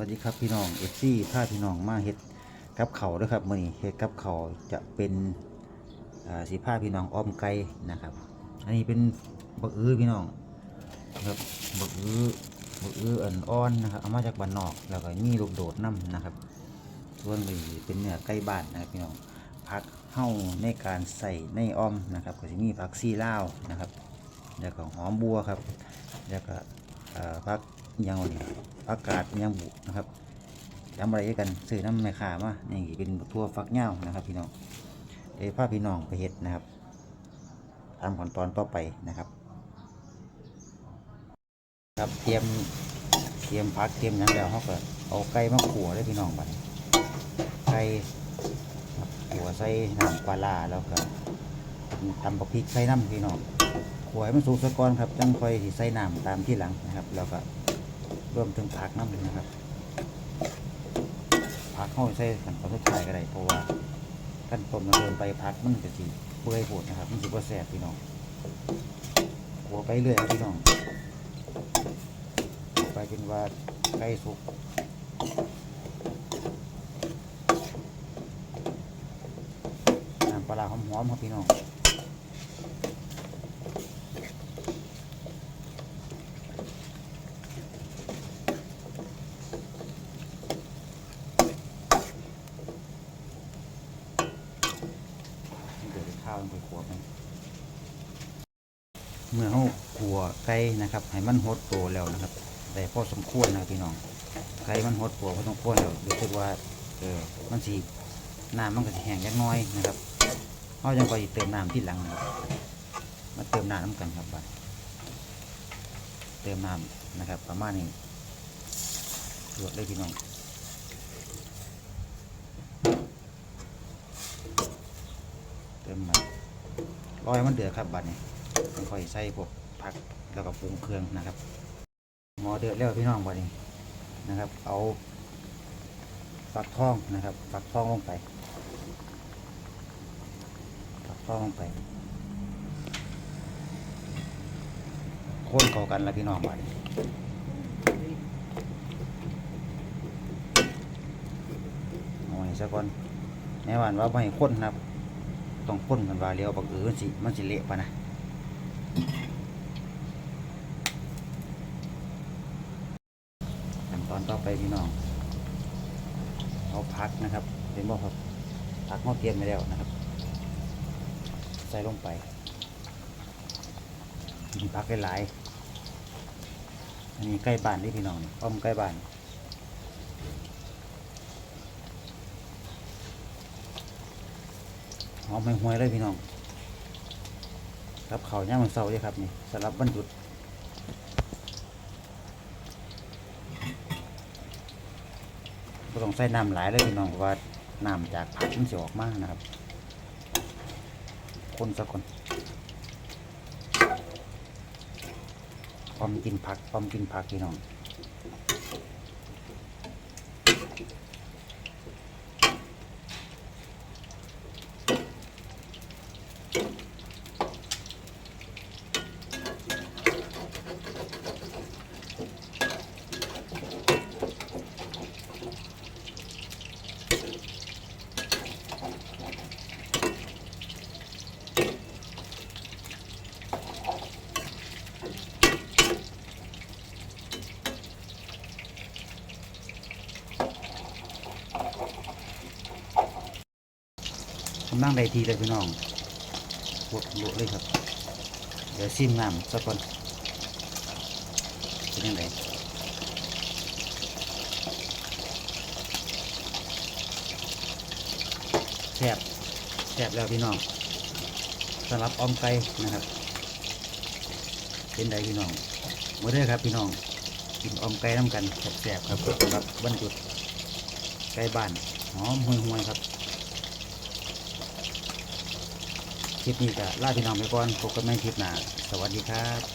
วัสดีครับพี่น้องเอฟซีพาพี่น้องมาเฮ็ดกับเขาด้วยครับมื้อนี้เฮ็ดกับเขาจะเป็นสีผ้าพี่น้องอ้อมไก่นะครับ อันนี้เป็นบักอื้อพี่น้องนะครับบักอื้อบักอื้ออ่อนอ่อนนะครับเอามาจากบ้านนอกแล้วก็มีลูกโดดน้ำนะครับ ส่วนนี้เป็นเนื้อไก่บ้านนะครับพี่น้องผักเฮ้าในการใส่ในอ้อมนะครับ ก็จะมีผักซีลาวนะครับ แล้วก็หอมบัวครับ แล้วก็ผัก ยังวะนี่ผักาดอิหยังบุนะครับจำอะไรกันซื้อน้ำไม่ขามานี่เป็นทั่วฟักเง่านะครับ พี่น้องเอ้พาพี่น้องไปเห็ดนะครับตามขั้นตอนต่อไปนะครับ ครับเตรียมเตรียมพักเตรียมหยังแล้วเขาก็เอาไก่มาขัวได้พี่น้องบัดไก่ขัวใส่น้ำปลาร้าแล้วก็ตำบักพริกใส่น้ำพี่น้องขวให้มันสุกซะก่อนครับจังค่อยสิใส่น้ำตามที่หลังนะครับ แล้วก็ รวมถึงผักน้ำนะครับผักเข้าใส่ขั้นตอนสุดท้ายก็ได้เพราะว่าขั้นต้นมันเดินไปผักมันจะสิเปื่อยโผดนะครับมันสิบ่แซ่บพี่น้องขัวไปเรื่อยครับพี่น้องขัวไปจนว่าใกล้สุกน้ำปลาร้าหอมๆครับพี่น้อง ข้าวลงไปขวมันเมื่อเขาขัวไก่นะครับให้มันหดโตแล้วนะครับแต่พอสมควรนะพี่น้องไก่มันหดตัวพอสมควรแล้วรู้สึกว่าเออมันสีน้ำมันก็จะแห้งยักน้อยนะครับเขายังไปเติมน้ำที่หลังนะครับมาเติมน้ำน้ำกันครับบัดเติมน้ำนะครับ ประมาณนี้ลวกเลยพี่น้อง เติมมัน รอให้มันเดือดครับบัดนี้ค่อยใส่พวกผักแล้วก็ปรุงเครื่องนะครับ หมอเดือดแล้วพี่น้องบัดนี้นะครับ เอาฝักทองนะครับฝักทองลงไปฝักทองลงไปคนเข้ากันแล้วพี่น้องบัดนี้เอาไว้ซะก่อนแม่วานว่าไม่ให้นนะครับ ต้องพ่นกันว่าเลี้ยวบักเออมันสิมันสิเละปะนะขั้นตอนต่อไปพี่น้องเอาพักนะครับเป็นบ่ครับพักเขาเตรียมไว้แล้วนะครับ ใส่ลงไปมีพักหลายๆอันนี้ใกล้บ้านนี่พี่น้องนี่อ้อมใกล้บ้าน หอมห่วยๆเลยพี่น้องครับเขาวย่างมันเสาร์เลยครับนี่สำหรับวันหยุดก็ต้องใส่น้ำหลายเลยพี่น้องเพราะว่าน้ำจากผักมันจะออกมากนะครับ คนสักคนพร้อมกินผักพร้อมกินผักพี่น้องำลังได้ทีเลยพี่น้องบดลวกเลยครับ เดี๋ยวซิมน้ำสักก่อนเป็นยังไงแซ่บแซ่บแล้วพี่น้องสำหรับออมไก่นะครับ เป็นไดพี่น้องมาเด้อครับพี่น้องกินออมไก่น้ำกันแซ่บๆครับสำหรับวันหยุดใกล้บ้านหอมห่วยๆครับ ค ลิปนี้ก็ลาพี่น้องไปก่อนพบกันใหม่คลิปหน้าสวัสดีครับ